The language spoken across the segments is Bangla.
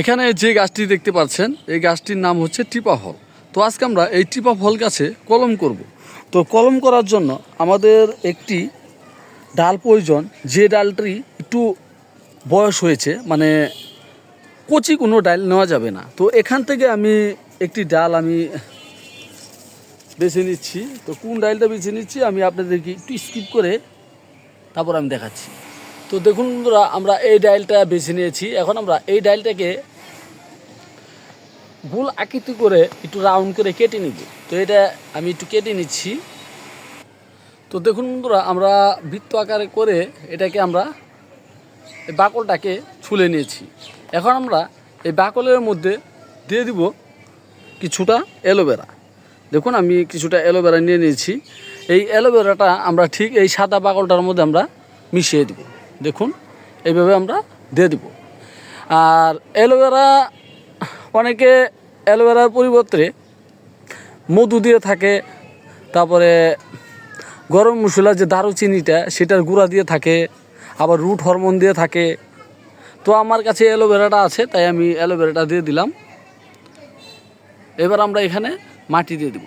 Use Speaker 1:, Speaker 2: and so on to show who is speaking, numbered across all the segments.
Speaker 1: এখানে যে গাছটি দেখতে পাচ্ছেন, এই গাছটির নাম হচ্ছে টিপা ফল। তো আজকে আমরা এই টিপা ফল গাছে কলম করব। তো কলম করার জন্য আমাদের একটি ডাল প্রয়োজন। যে ডালটি একটু বয়স হয়েছে মানে কচি কোনো ডাল নেওয়া যাবে না। তো এখান থেকে আমি একটি ডাল আমি বেছে নিচ্ছি। তো কোন ডালটা বেছে নিচ্ছি, আমি আপনাদেরকে একটু স্কিপ করে তারপর আমি দেখাচ্ছি। তো দেখুন বন্ধুরা, আমরা এই ডাইলটা বেছে নিয়েছি। এখন আমরা এই ডাইলটাকে গোল আকৃতি করে একটু রাউন্ড করে কেটে নিব। তো এটা আমি একটু কেটে নিচ্ছি। তো দেখুন বন্ধুরা, আমরা বৃত্ত আকারে করে এটাকে আমরা এই বাকলটাকে ছুলে নিয়েছি। এখন আমরা এই বাকলের মধ্যে দিয়ে দিব কিছুটা অ্যালোভেরা। দেখুন, আমি কিছুটা অ্যালোভেরা নিয়ে নিয়েছি। এই অ্যালোভেরাটা আমরা ঠিক এই সাদা বাকলটার মধ্যে আমরা মিশিয়ে দেব। দেখুন, এইভাবে আমরা দিয়ে দিব। আর অ্যালোভেরা, অনেকে অ্যালোভেরার পরিবর্তে মধু দিয়ে থাকে, তারপরে গরম মশলা যে দারুচিনিটা, সেটার গুঁড়া দিয়ে থাকে, আবার রুট হরমোন দিয়ে থাকে। তো আমার কাছে অ্যালোভেরাটা আছে, তাই আমি অ্যালোভেরাটা দিয়ে দিলাম। এবার আমরা এখানে মাটি দিয়ে দেব।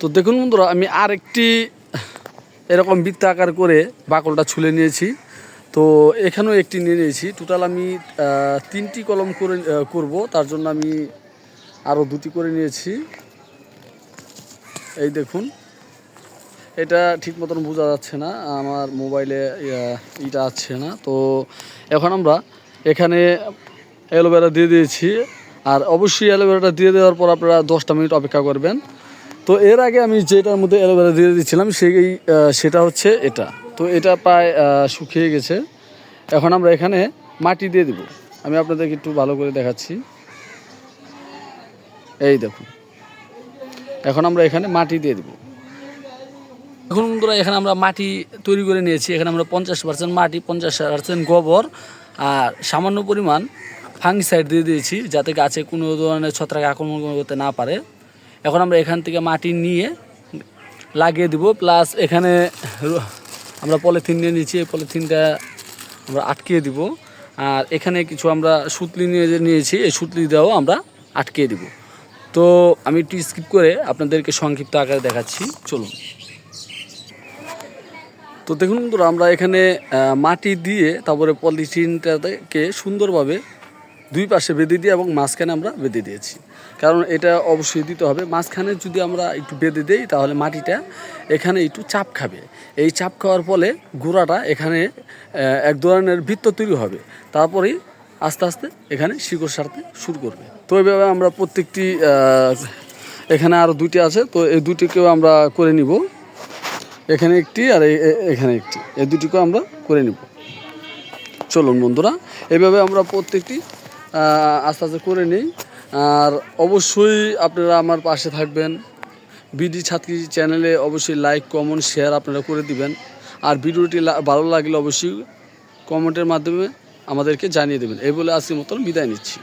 Speaker 1: তো দেখুন বন্ধুরা, আমি আরেকটি এরকম বৃত্ত আকার করে বাকলটা ছুলে নিয়েছি। তো এখানেও একটি নিয়ে নিয়েছি। টোটাল আমি তিনটি কলম করে করব। তার জন্য আমি আরও দুটি করে নিয়েছি। এই দেখুন। এটা ঠিক মতন বোঝা যাচ্ছে না। আমার মোবাইলে ইটা আসছে না। তো এখন আমরা এখানে অ্যালোভেরা দিয়ে দিয়েছি। আর অবশ্যই অ্যালোভেরাটা দিয়ে দেওয়ার পর আপনারা দশটা মিনিট অপেক্ষা করবেন। তো এর আগে আমি যেটার মধ্যে অ্যালোভেরা দিয়ে দিচ্ছিলাম, সেই সেটা হচ্ছে এটা। তো এটা প্রায় শুকিয়ে গেছে। এখন আমরা এখানে মাটি দিয়ে দেব। আমি আপনাদেরকে একটু ভালো করে দেখাচ্ছি। এই দেখুন। এখন আমরা এখানে মাটি দিয়ে দেবো। এখন বন্ধুরা, এখানে আমরা মাটি তৈরি করে নিয়েছি। এখানে আমরা পঞ্চাশ পার্সেন্ট মাটি, পঞ্চাশ পার্সেন্ট গোবর আর সামান্য পরিমাণ ফাঙ্গিসাইড দিয়ে দিয়েছি, যাতে গাছে কোনো ধরনের ছত্রাক আক্রমণ করতে না পারে। এখন আমরা এখান থেকে মাটি নিয়ে লাগিয়ে দিব। প্লাস এখানে আমরা পলিথিন নিয়ে নিয়েছি এই পলিথিনটা আমরা আটকিয়ে দিব। আর এখানে কিছু আমরা সুতলি নিয়ে নিয়েছি, এই সুতলি দিয়েও আমরা আটকিয়ে দিব। তো আমি একটু স্কিপ করে আপনাদেরকে সংক্ষিপ্ত আকারে দেখাচ্ছি। চলুন। তো দেখুন আমরা এখানে মাটি দিয়ে তারপরে পলিথিনটাকে সুন্দরভাবে দুই পাশে বেঁধে দিয়ে এবং মাঝখানে আমরা বেঁধে দিয়েছি। কারণ এটা অবশ্যই দিতে হবে। মাঝখানে যদি আমরা একটু বেঁধে দিই, তাহলে মাটিটা এখানে একটু চাপ খাবে। এই চাপ খাওয়ার ফলে গোড়াটা এখানে এক ধরনের বৃত্ত তৈরি হবে। তারপরেই আস্তে আস্তে এখানে শিকড় সারতে শুরু করবে। তো এইভাবে আমরা প্রত্যেকটি এখানে আরও দুইটি আছে। তো এই দুটিকেও আমরা করে নিব। এখানে একটি আর এখানে একটি। এই দুটিকেও আমরা করে নিব। চলুন বন্ধুরা, এভাবে আমরা প্রত্যেকটি আস্তে আস্তে করে নিই। আর অবশ্যই আপনারা আমার পাশে থাকবেন। বিডি ছাত্রী চ্যানেলে অবশ্যই লাইক, কমেন্ট, শেয়ার আপনারা করে দিবেন। আর ভিডিওটি ভালো লাগলে অবশ্যই কমেন্টের মাধ্যমে আমাদেরকে জানিয়ে দেবেন। এই বলে আজকের মতন বিদায় নিচ্ছি।